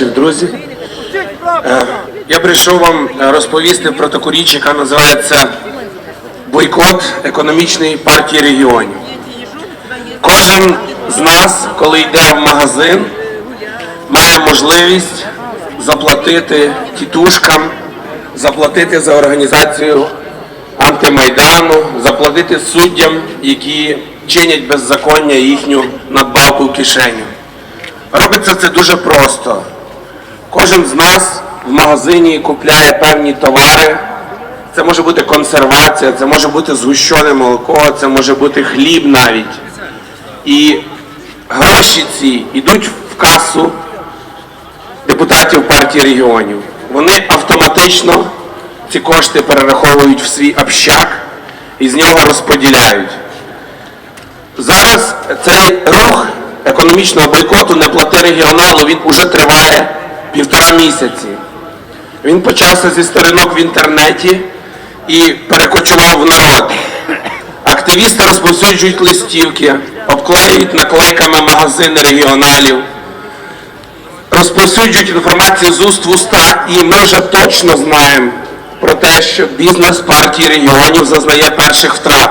Друзі, Е, я прийшов вам е, розповісти про таку річ, яка називається бойкот економічної партії регіонів. Кожен з нас, коли йде в магазин, має можливість заплатити тітушкам, заплатити за організацію антимайдану, заплатити суддям, які чинять беззаконня їхню надбавку в кишеню. Робиться це дуже просто. Кожен з нас в магазині купляє певні товари. Це може бути консервація, це може бути згущене молоко, це може бути хліб навіть. І гроші ці йдуть в касу депутатів партії регіонів. Вони автоматично ці кошти перераховують в свій общак і з нього розподіляють. Зараз цей рух економічного бойкоту не плати регіоналу, він уже триває півтора місяці. Він почався зі сторінок в інтернеті і перекочував в народ. Активісти розповсюджують листівки, обклеюють наклейками магазини регіоналів, розповсюджують інформацію з уст в уста, і ми вже точно знаємо про те, що бізнес партії регіонів зазнає перших втрат.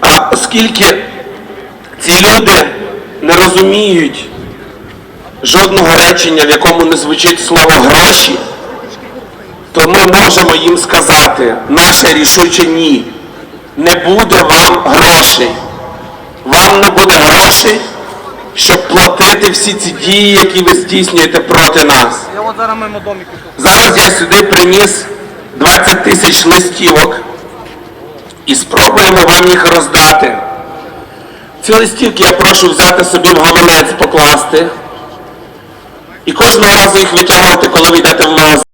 А оскільки ці люди не розуміють жодного речення, в якому не звучить слово гроші, то ми можемо їм сказати наше рішуче ні. Не буде вам грошей. Вам не буде грошей, щоб платити всі ці дії, які ви здійснюєте проти нас. Зараз я сюди приніс 20 тисяч листівок і спробуємо вам їх роздати. Ці листівки я прошу взяти собі в гаманець покласти. І кожного разу їх витягувати, коли ви йдете в магазин.